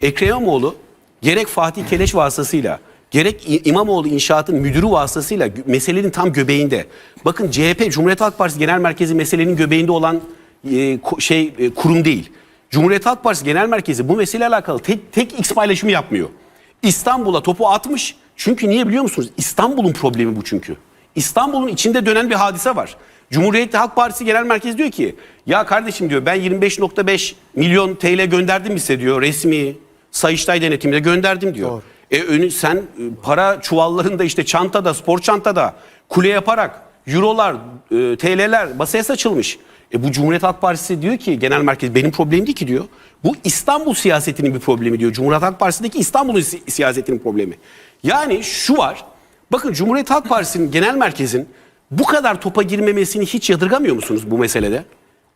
Ekrem İmamoğlu gerek Fatih Keleş vasıtasıyla gerek İmamoğlu İnşaat'ın müdürü vasıtasıyla meselenin tam göbeğinde. Bakın CHP Cumhuriyet Halk Partisi Genel Merkezi meselenin göbeğinde olan e, şey e, kurum değil. Cumhuriyet Halk Partisi Genel Merkezi bu meseleyle alakalı tek, tek X paylaşımı yapmıyor. İstanbul'a topu atmış. Çünkü niye biliyor musunuz? İstanbul'un problemi bu çünkü. İstanbul'un içinde dönen bir hadise var. Cumhuriyet Halk Partisi Genel Merkezi diyor ki ya kardeşim diyor ben 25.5 milyon TL gönderdim size diyor resmi Sayıştay denetiminde gönderdim diyor. E önü sen e, para çuvallarında işte çantada spor çantada kule yaparak eurolar e, TL'ler masaya saçılmış. E bu Cumhuriyet Halk Partisi diyor ki genel merkez benim problemim değil ki diyor. Bu İstanbul siyasetinin bir problemi diyor. Cumhuriyet Halk Partisi'ndeki İstanbul'un si- siyasetinin problemi. Yani şu var. Bakın Cumhuriyet Halk Partisi'nin genel merkezin bu kadar topa girmemesini hiç yadırgamıyor musunuz bu meselede?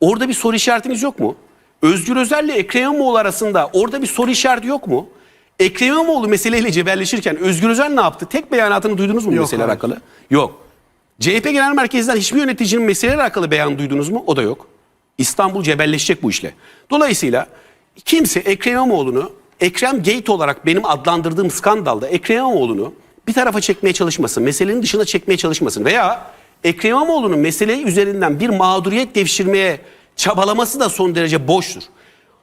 Orada bir soru işaretiniz yok mu? Özgür Özel ile Ekrem İmamoğlu arasında orada bir soru işareti yok mu? Ekrem İmamoğlu meseleyle cebelleşirken Özgür Özel ne yaptı? Tek beyanatını duydunuz mu bu meseleyle alakalı? Yok. CHP Genel Merkezi'nden hiçbir yöneticinin meseleyle alakalı beyan duydunuz mu? O da yok. İstanbul cebelleşecek bu işle. Dolayısıyla kimse Ekrem İmamoğlu'nu Ekrem Gate olarak benim adlandırdığım skandalda Ekrem İmamoğlu'nu bir tarafa çekmeye çalışmasın. Meselenin dışına çekmeye çalışmasın. Veya Ekrem İmamoğlu'nun meseleyi üzerinden bir mağduriyet devşirmeye çabalaması da son derece boştur.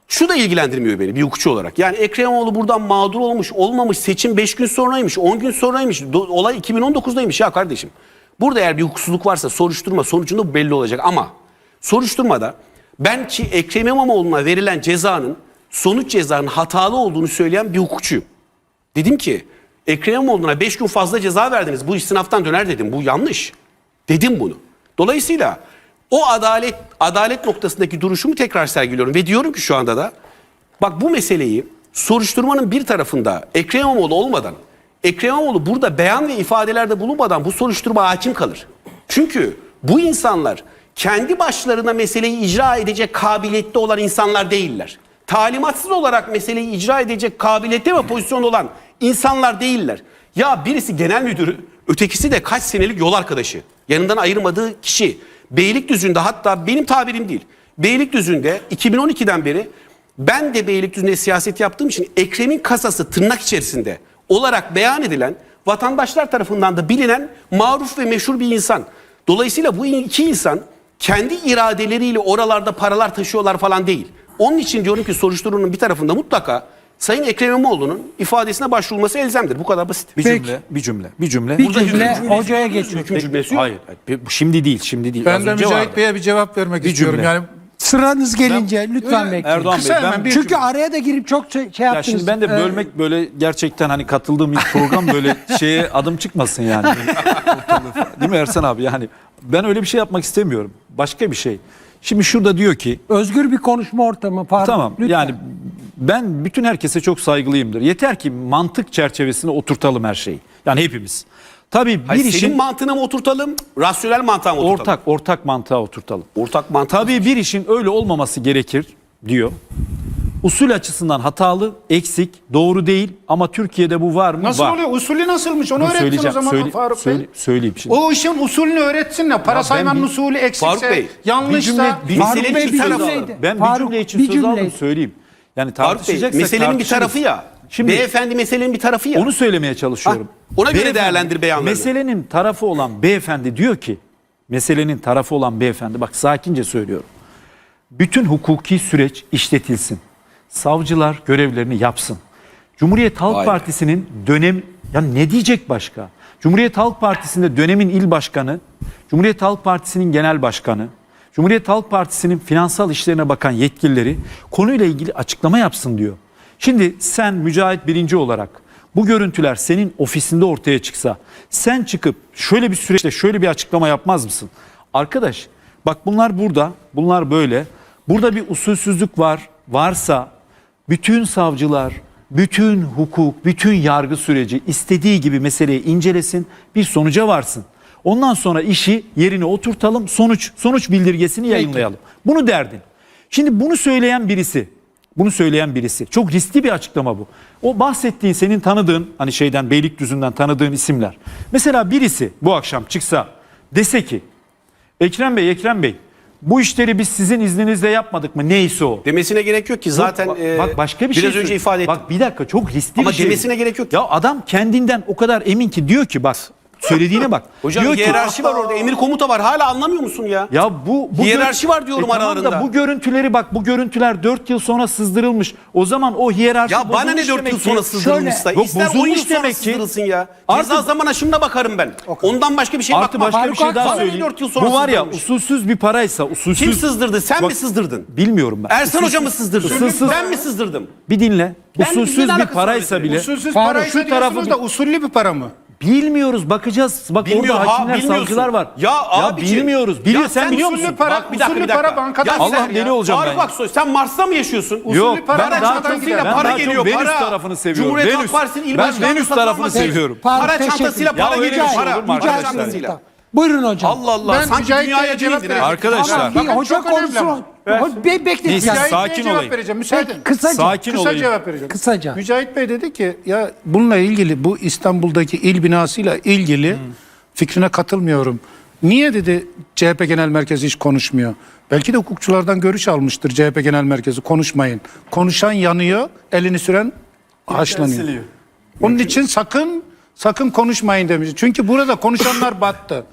Şu da ilgilendirmiyor beni bir hukukçu olarak. Yani Ekrem İmamoğlu buradan mağdur olmuş, olmamış, seçim 5 gün sonraymış, 10 gün sonraymış, olay 2019'daymış ya kardeşim. Burada eğer bir hukuksuzluk varsa soruşturma sonucunda belli olacak ama soruşturmada ben ki Ekrem İmamoğlu'na verilen cezanın sonuç cezanın hatalı olduğunu söyleyen bir hukukçuyum. Dedim ki Ekrem İmamoğlu'na 5 gün fazla ceza verdiniz. Bu iş sınavtan döner dedim. Bu yanlış. Dedim bunu. Dolayısıyla o adalet adalet noktasındaki duruşumu tekrar sergiliyorum ve diyorum ki şu anda da bak bu meseleyi soruşturmanın bir tarafında Ekrem İmamoğlu olmadan Ekrem İmamoğlu burada beyan ve ifadelerde bulunmadan bu soruşturma hakim kalır. Çünkü bu insanlar kendi başlarına meseleyi icra edecek kabiliyette olan insanlar değiller. Talimatsız olarak meseleyi icra edecek kabiliyette ve pozisyonda olan insanlar değiller. Ya birisi genel müdürü, ötekisi de kaç senelik yol arkadaşı. Yanından ayırmadığı kişi. Beylikdüzü'nde hatta benim tabirim değil. Beylikdüzü'nde 2012'den beri ben de Beylikdüzü'nde siyaset yaptığım için Ekrem'in kasası tırnak içerisinde olarak beyan edilen vatandaşlar tarafından da bilinen maruf ve meşhur bir insan. Dolayısıyla bu iki insan kendi iradeleriyle oralarda paralar taşıyorlar falan değil. Onun için diyorum ki soruşturmanın bir tarafında mutlaka Sayın Ekrem İmamoğlu'nun ifadesine başvurulması elzemdir. Bu kadar basit. Bir Peki. cümle, bir cümle, bir cümle. Bir Burada cümle hüküm- hocaya Hüküm geçiyor. cümlesi yok. Hayır, şimdi değil, şimdi değil. Ben Az de önce Mücahit vardı. Bey'e bir cevap vermek Bir istiyorum. cümle. Yani Sıranız gelince lütfen bekleyin. Erdoğan Kısa Bey, hemen ben, bir Çünkü cümle. araya da girip çok şey, şey ya yaptınız. şimdi ben de Ee, bölmek böyle gerçekten hani katıldığım ilk program böyle şeye adım çıkmasın yani. Değil mi Ersan abi? Yani ben öyle bir şey yapmak istemiyorum. Başka bir şey. Şimdi şurada diyor ki özgür bir konuşma ortamı. Pardon. Tamam. lütfen. Yani ben bütün herkese çok saygılıyımdır. Yeter ki mantık çerçevesine oturtalım her şeyi. Yani hepimiz. Tabii bir Hayır, işin senin mantığına mı oturtalım, rasyonel mantığa mı oturtalım? ortak ortak mantığa oturtalım. Ortak mantık. Tabii bir işin öyle olmaması gerekir diyor. Usul açısından hatalı, eksik, doğru değil ama Türkiye'de bu var mı? nasıl var. oluyor? Usulü nasılmış? Onu Dur, öğretsin o zaman Söyle- Faruk söyle- Bey. söyleyeyim şimdi. O işin usulünü öğretsinler. Para saymanın usulü eksikse, Faruk Bey, yanlışsa. bir Faruk meselenin Bey bir cümleydi. Ben Faruk, bir cümle için bir söz cümle. aldım söyleyeyim. Yani Faruk Bey, tartışacaksak meselenin bir tarafı ya. Şimdi Beyefendi meselenin bir tarafı ya. Onu söylemeye çalışıyorum. Ha, ona göre Beyefendi, değerlendir beyanlarını. Meselenin tarafı olan beyefendi diyor ki, meselenin tarafı olan beyefendi, bak sakince söylüyorum. Bütün hukuki süreç işletilsin. Savcılar görevlerini yapsın. Cumhuriyet Halk be. Partisi'nin dönem, ya ne diyecek başka? Cumhuriyet Halk Partisi'nde dönemin il başkanı, Cumhuriyet Halk Partisi'nin genel başkanı, Cumhuriyet Halk Partisi'nin finansal işlerine bakan yetkilileri konuyla ilgili açıklama yapsın diyor. Şimdi sen Mücahit Birinci olarak bu görüntüler senin ofisinde ortaya çıksa sen çıkıp şöyle bir süreçte şöyle bir açıklama yapmaz mısın? Arkadaş bak bunlar burada, bunlar böyle. Burada bir usulsüzlük var. Varsa bütün savcılar, bütün hukuk, bütün yargı süreci istediği gibi meseleyi incelesin, bir sonuca varsın. Ondan sonra işi yerine oturtalım, sonuç sonuç bildirgesini yayınlayalım. Bunu derdin. Şimdi bunu söyleyen birisi, bunu söyleyen birisi. Çok riskli bir açıklama bu. O bahsettiğin senin tanıdığın hani şeyden Beylikdüzü'nden tanıdığın isimler. Mesela birisi bu akşam çıksa dese ki Ekrem Bey, Ekrem Bey bu işleri biz sizin izninizle yapmadık mı? Neyse o. Demesine gerek yok ki zaten. Yok, bak, e, bak başka bir biraz şey. Biraz önce ifade ettim. Bak bir dakika çok riskli Ama bir şey. Ama demesine gerek yok. Ki. Ya adam kendinden o kadar emin ki diyor ki bas Söylediğine bak. Hocam diyor hiyerarşi ki, var orada. Emir komuta var. Hala anlamıyor musun ya? Ya bu, bu hiyerarşi var diyorum e, aralarında. Tamam bu görüntüleri bak bu görüntüler 4 yıl sonra sızdırılmış. O zaman o hiyerarşi Ya bana ne 4 yıl sonra sızdırılmışsa? Şöyle, yok, ister 10 yıl sızdırılsın ya. Artık, Ceza zaman aşımına bakarım ben. Okay. Ondan başka bir şey artı bakmam. başka bir şey daha söyleyeyim. 4 yıl sonra bu var ya usulsüz bir paraysa usulsüz. Kim sızdırdı? Sen bak, mi sızdırdın? Bilmiyorum ben. Ersan Hoca mı sızdırdı? Usulsüz. Ben mi sızdırdım? Bir dinle. Usulsüz bir paraysa bile. Usulsüz paraysa diyorsunuz da usullü bir para mı? Bilmiyoruz bakacağız. Bak Bilmiyor, orada ha, hakimler bilmiyorsun. savcılar var. Ya, abi abici, bilmiyoruz. Biliyor, sen, biliyor usullü musun? Para, Bak, bir dakika, usullü bir para bankadan Ya Allah deli olacağım Tarık ben. Aksoy sen Mars'ta mı yaşıyorsun? Usullü Yok, para ben daha çantasıyla ben para daha çok geliyor. Venüs para. tarafını seviyorum. Cumhuriyet Halk Partisi'nin il Ben başkanı Venüs satın tarafını seviyorum. Para, Para çantasıyla para geliyor. bir şey Para, olur çantasıyla. Buyurun hocam. Allah Allah, sanki dünyaya cevap cevap verecek. Arkadaşlar. Ama hoca çok önemli konusu. Versin. Be bekle. Neyse, Mücahit sakin cevap olayım. vereceğim. Müsaade. Kısaca. Sakin kısa olayım. cevap vereceğim. Kısaca. Mücahit Bey dedi ki ya bununla ilgili bu İstanbul'daki il binasıyla ilgili fikrine katılmıyorum. Niye dedi CHP Genel Merkezi hiç konuşmuyor? Belki de hukukçulardan görüş almıştır CHP Genel Merkezi konuşmayın. Konuşan yanıyor, elini süren haşlanıyor. Onun için sakın sakın konuşmayın demiş. Çünkü burada konuşanlar battı.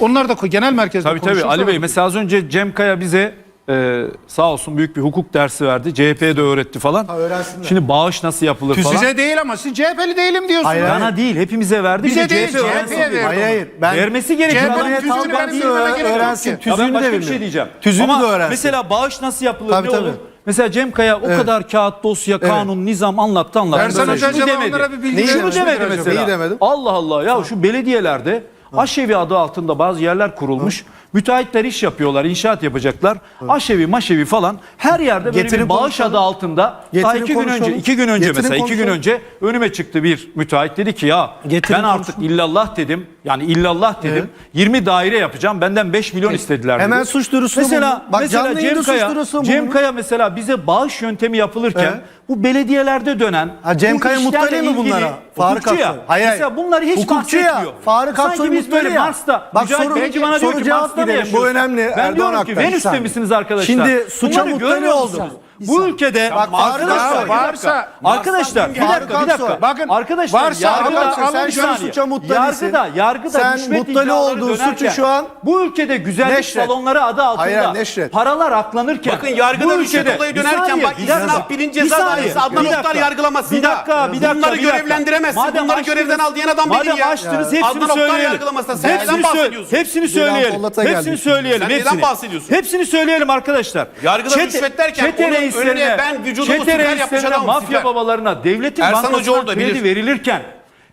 Onlar da genel merkezde Tabii tabii Ali Bey mesela az önce Cem Kaya bize e, sağ olsun büyük bir hukuk dersi verdi. CHP'ye de öğretti falan. Ha, öğrensinler. Şimdi bağış nasıl yapılır Size falan. değil ama siz CHP'li değilim diyorsun. Hayır, Bana değil hepimize verdi. Bize de değil, CHP CHP'ye diyor. verdi. Hayır hayır. Ben Vermesi gerekir. CHP'nin Alanya tüzüğünü Halk benim öğrensin. ki. Ya Tüzüğünü ben de başka bir şey diyeceğim. Tüzüğünü Ama de öğrensin. mesela bağış nasıl yapılır Tabii, ne tabii. olur? Mesela Cem Kaya o kadar kağıt, dosya, kanun, nizam anlattı anlattı. Ersan Böyle Hoca acaba demedi. onlara bir bilgi Neyi Şunu demedi mesela. Neyi demedim? Allah Allah ya şu belediyelerde aşevi adı altında bazı yerler kurulmuş. Müteahhitler iş yapıyorlar, inşaat yapacaklar. Evet. Aşevi, maşevi falan her yerde böyle Getirin bir bağış konuşalım. adı altında. Getirin daha iki konuşalım. gün önce, iki gün önce Getirin mesela konuşalım. iki gün önce önüme çıktı bir müteahhit dedi ki ya Getirin ben konuşalım. artık illallah dedim. Yani illallah dedim. Evet. 20 daire yapacağım. Benden 5 milyon evet. istediler. Hemen dedi. suç duyurusunu mesela, bunu. Bak, mesela Cem Kaya, Cem. Kaya mesela bize bağış yöntemi yapılırken evet bu belediyelerde dönen Ha, Cem bu Kaya işlerle muttali bunlara? Faruk ya. Hayır, hayır. Mesela bunları hiç Hukukçu ya. bahsetmiyor. Faruk Sanki Aksoy biz böyle ya. Mars'ta Bak, Mücahit soru- Beyci bana soru diyor ki Mars'ta mı gidelim. Bu önemli, Ben Erdoğan diyorum ki Aktaş. Venüs'te misiniz arkadaşlar? Şimdi suça Bunları muttali oldunuz. Bu ülkede Bak, varsa- varsa, varsa- arkadaşlar bir dakika bir dakika. Bakın, arkadaşlar varsa- yargıda, Arkadaşlar, sen bir şu an saniye. suça muttalisin. yargıda yargıda Sen rüşvet muttali iddiaları olduğun suçu dönerken, şu an bu ülkede güzellik neşret. salonları adı altında Hayır, hayır, neşret. paralar aklanırken Bakın yargıda bu rüşvet olayı Bir dönerken saniye, bak bir dakika, İsraf Bilin bir ceza saniye, dairesi Adnan bir Oktar dakika, yargılamasında. Bir dakika bir dakika. Bunları bir dakika. görevlendiremezsin. Madem Bunları açtınız- görevden al diyen adam benim ya. Madem açtınız hepsini Adnan Oktar söyleyelim. sen neden hepsini, bahsediyorsun? hepsini söyleyelim. Polat'a Hepsini geldik. söyleyelim. Sen neden hepsini. bahsediyorsun? Hepsini söyleyelim arkadaşlar. Yargıda rüşvet derken onun reislerine, önüne ben vücudumu çete reislerine, mafya siper. babalarına, devletin Ersan bankasına kredi verilirken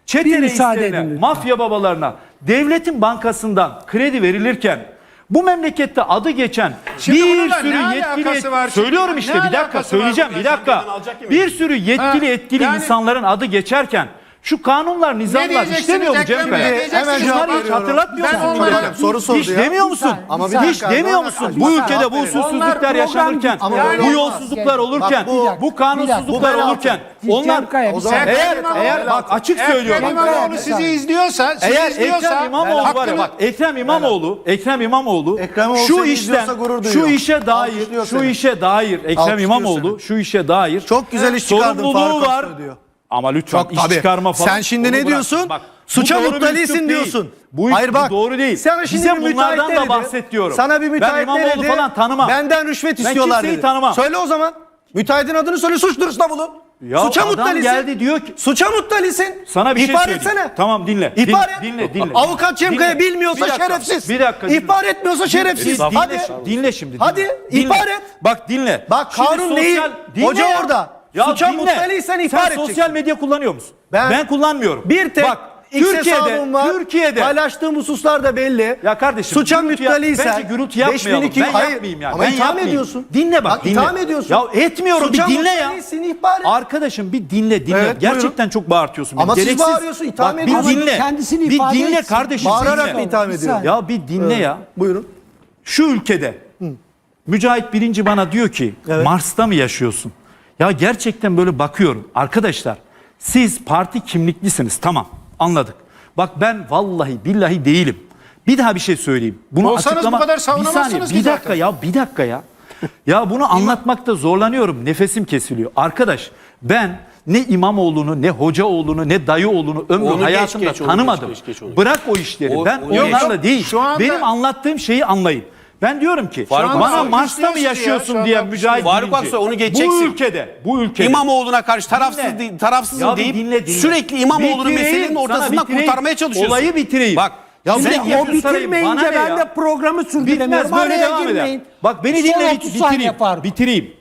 çete reislerine, mafya babalarına, devletin bankasından kredi verilirken bu memlekette adı geçen Şimdi bir sürü yetkili et... var? söylüyorum şimdi, işte bir dakika söyleyeceğim bir dakika. Bir sürü yetkili ha, etkili yani... insanların adı geçerken şu kanunlar, nizamlar diyeceksiniz işlemiyor mu Cem Bey? Hemen cevap veriyorum. hatırlatmıyor Ben musun? onlara- Soru sordu hiç ya. demiyor musun? Ama bir hiç dakika, demiyor bir musun? dakika. Bu ülkede bu Onlar usulsüzlükler yaşanırken, Ama böyle bu olmaz. yolsuzluklar olurken, Bir dakika, bu bir kanunsuzluklar olurken, Cem onlar Kaya, bir saniye. eğer şey eğer bak açık söylüyorum. Ekrem İmamoğlu sizi izliyorsa, Eğer izliyorsa Ekrem İmamoğlu var bak Ekrem İmamoğlu Ekrem İmamoğlu Ekrem İmamoğlu şu işten şu işe dair şu işe dair Ekrem Alkışlıyor İmamoğlu şu işe dair Çok güzel iş çıkardın sorumluluğu Faruk var. Diyor. Ama lütfen Çok, iş tabii. çıkarma falan. Sen şimdi ne bırak. diyorsun? Bak, Suça muttalisin diyorsun. Bu Hayır bak. doğru değil. Sen şimdi Bize bir bunlardan da dedi. bahset diyorum. Sana bir müteahhit ben İmamoğlu dedi. falan tanımam. Benden rüşvet istiyorlar ben dedi. tanımam. Söyle o zaman. Müteahhitin adını söyle suç duyurusunda bulun. Ya Suça muttalisin. geldi diyor ki. Suça muttalisin. Sana bir şey İhbar şey söyleyeyim. etsene. Tamam dinle. İhbar et. Dinle dinle. Avukat Cemkaya bilmiyorsa bir dakika, şerefsiz. Bir dakika. Dinle. İhbar etmiyorsa şerefsiz. Dinle, Hadi. Dinle şimdi. Hadi dinle. ihbar et. Bak dinle. Bak kanun değil. Hoca orada. Ya Suça dinle. mutmalıysan ihbar Sen sosyal medya kullanıyor musun? Ben, ben kullanmıyorum. Bir tek Bak, Türkiye'de, var. Türkiye'de paylaştığım hususlar da belli. Ya kardeşim suça müpteliysen bence gürültü yapmayalım. 5200, ben hayır, yapmayayım yani. Ama ben itham yapmayayım. ediyorsun. Dinle bak, bak dinle. İtham ediyorsun. Ya etmiyorum suça bir dinle ya. Ihbar et. Arkadaşım bir dinle dinle. Evet, Gerçekten buyurun. çok bağırtıyorsun. Ama Gereksiz. siz bağırıyorsun itham bak, ediyorsun. Bir dinle. Kendisini bir dinle etsin. kardeşim. Bağırarak dinle. itham ediyorum. Ya bir dinle evet. ya. Buyurun. Şu ülkede Hı. Mücahit birinci bana diyor ki evet. Mars'ta mı yaşıyorsun? Ya gerçekten böyle bakıyorum. Arkadaşlar siz parti kimliklisiniz tamam anladık. Bak ben vallahi billahi değilim. Bir daha bir şey söyleyeyim. Bunu Olsanız açıklama... bu kadar bir savunamazsınız saniye, ki bir zaten. dakika ya, bir dakika ya. Ya bunu anlatmakta zorlanıyorum. Nefesim kesiliyor. Arkadaş ben ne İmamoğlu'nu, ne Hocaoğlu'nu, ne Dayıoğlu'nu ömrü Onu geç, hayatımda geç, onu tanımadım. geç, geç, onu. Bırak o işleri. O- ben onlarla geç. değil. Şu anda- Benim anlattığım şeyi anlayın. Ben diyorum ki Faruk bana Aksoy Mars'ta mı yaşıyorsun diye mücahit Faruk. Aksoy onu Bu geçeceksin. ülkede, bu ülkede. İmamoğlu'na karşı tarafsız Dinle. değil, tarafsızım Ya bir deyip dinle, dinle. sürekli İmamoğlu'nu Bitireyim, meselenin sana ortasından bitireyim. kurtarmaya çalışıyorsun. Olayı bitireyim. Bak Ya Şimdi sen o yapıyorsun sarayı, bitirmeyince bana ne ben ya? de programı sürdüremiyorum. Bitmez böyle Araya devam girmeyin. eder. Bak beni Son dinle 30 saniye bitireyim. Faruk. Bitireyim.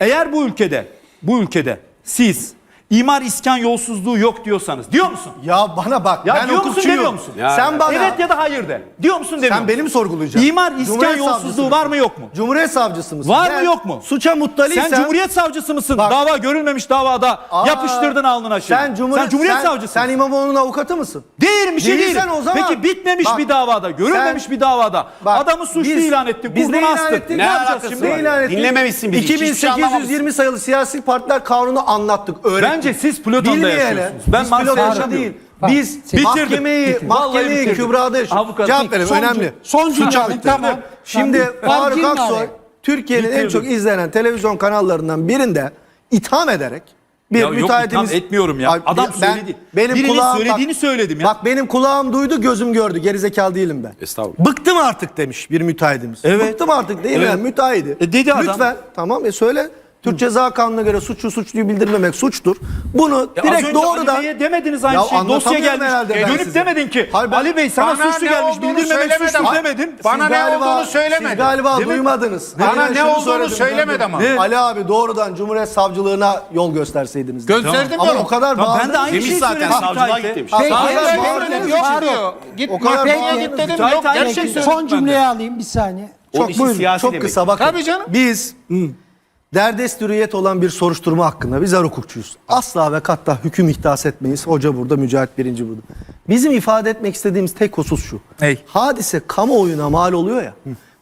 Eğer bu ülkede, bu ülkede siz imar iskan yolsuzluğu yok diyorsanız diyor musun? Ya bana bak Ya ben diyor musun, hukukçuyum. demiyor musun? Ya- Sen bana Evet ya da hayır de. Diyor musun demiyor sen musun? beni mi sorgulayacaksın? İmar iskan Cumhuriyet yolsuzluğu savcısı var mı yok mu? Cumhuriyet savcısı mısın? Var mı, Ben yok mu? Suça muttalıysan Sen Cumhuriyet savcısı mısın? Bak- Dava görülmemiş davada Aa, yapıştırdın alnına şey. Sen Cumhuriyet, sen Cumhuriyet sen, İmamoğlu'nun avukatı mısın? Değilim bir şey Değilsen değilim. o zaman- Peki bitmemiş Bak, bir davada, görülmemiş sen- bir davada Bak, adamı suçlu biz- ilan ettik, biz ne ilan astın. ettik? Ne yapacağız alakası şimdi? var? Ne ilan ettik? Dinlememişsin bizi, hiçbir şey 2820 sayılı siyasi partiler kanunu anlattık, öğrettik. Bence siz Plüton'da Bilmeyene, yaşıyorsunuz. Ben biz Plüton'da yaşamıyorum. değil. Bak, Biz bitirdim, mahkemeyi, bitirdim. Vallahi mahkemeyi bitirdim. Kübra'da yaşıyoruz. Avukat- Cevap verin, son önemli. cümle- son Suça cümle, tamam. Şimdi Tamam. Faruk Aksoy. Türkiye'nin en Bitirdim. çok izlenen televizyon kanallarından birinde itham ederek bir Ya yok, müteahhitimiz... itham etmiyorum ya. Ay, Adam ben- söyledi. Benim Birinin kulağım, söylediğini bak, söyledim ya. Bak benim kulağım duydu, gözüm gördü. Gerizekalı değilim ben. Estağfurullah. Bıktım artık demiş bir müteahhitimiz. Evet. Bıktım artık değil mi? Evet. Müteahhidi. E dedi adam. Lütfen tamam e söyle. Türk Ceza Kanunu'na göre suçlu suçluyu bildirmemek suçtur. Bunu E az direkt önce doğrudan Ali Bey'e demediniz aynı Ya şeyi. Dosya anlatamıyorum gelmiş. herhalde ben Dönüp size. demedin ki. Hayır, ben- Ali Bey sana Bana suçlu ne gelmiş. olduğunu Bildirmemek söylemedi suçlu ama. demedin. Bana Siz ne galiba- olduğunu söylemedi. Siz galiba Demek- duymadınız. Bana ne şunu olduğunu söyledim, söylemedi ama. Ne? Ali abi doğrudan Cumhuriyet Savcılığına yol gösterseydiniz. Gösterdim Ama ya. o kadar Tamam, ben de aynı Demiş şeyi zaten, söyledim. savcılığa müteahhite. git demiş. Peki, Hayır, Yok diyor. Git O kadar git dedim. Müteahhit Yok aynı gerçek söyledim Son cümleyi alayım bir saniye. Onun Çok işi buyurun, siyasi çok demek. kısa bakın. Tabii canım. Biz derdest hürriyet olan bir soruşturma hakkında bizler hukukçuyuz. Asla ve katta hüküm ihdas etmeyiz. Hoca burada, Mücahit birinci burada. Bizim ifade etmek istediğimiz tek husus şu. Ney? Hadise kamuoyuna mal oluyor ya.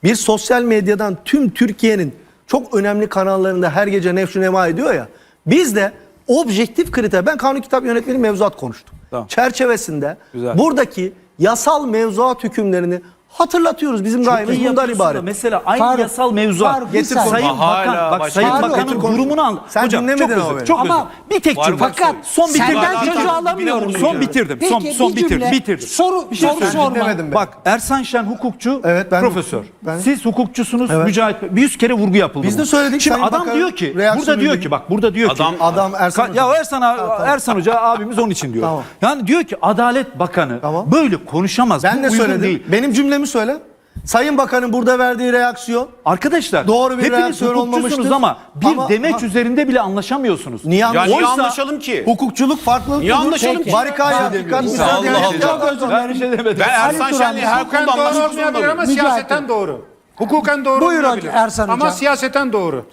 Bir sosyal medyadan tüm Türkiye'nin çok önemli kanallarında her gece nefşu nema ediyor ya. Biz de objektif kriter, ben kanun kitap yönetmeni mevzuat konuştum. Tamam. Çerçevesinde Güzel. buradaki yasal mevzuat hükümlerini hatırlatıyoruz. Bizim gayemiz İyi bundan ibaret. Mesela aynı Faruk, yasal mevzuat. Faruk, Getir saniye. Sayın Hala Bakan, bak başka- Sayın Faruk, Bakan'ın konuş. durumunu al. Sen Hocam, dinlemedin çok ama özür, çok Ama. Bir tek cümle. Fakat son bitirdim. senden dibine alamıyorum. Son bitirdim. Son, Peki, son bir bitirdim. cümle, bitirdim. Soru, Bir şey soru sorma. dinlemedim ben. Bak Ersan Şen hukukçu, Evet, ben profesör. ben- Siz hukukçusunuz, Evet. Mücahit. Bir yüz kere vurgu yapıldı. Biz de söyledik, Şimdi adam diyor ki, burada diyor ki bak burada diyor Adam- ki. Adam Ersan Ka- Hoca. ya Ersan, Ersan Hoca abimiz onun için diyor. Yani diyor ki Adalet Bakanı böyle konuşamaz. Ben de söyledim. Benim cümlemi söyle. Sayın Bakan'ın burada verdiği reaksiyon Arkadaşlar Doğru bir hepiniz reaksiyon hukukçusunuz olmamıştır. ama bir Ama- demeç ha- üzerinde bile anlaşamıyorsunuz. niye Ya anlaşalım? niye anlaşalım ki? Hukukçuluk farklı. Niye anlaşalım ki? Barikay Ben- hakikat Ben- bizden Allah Allah. Ben bir şey demedim. Ben Ersan Şen'le her Hukuken konuda doğru anlaşmak olmayabilir zorundayım. ama Mücahit siyaseten doğru. Hukuken doğru Buyur olmayabilir. Ersan Ama Hocam. siyaseten doğru.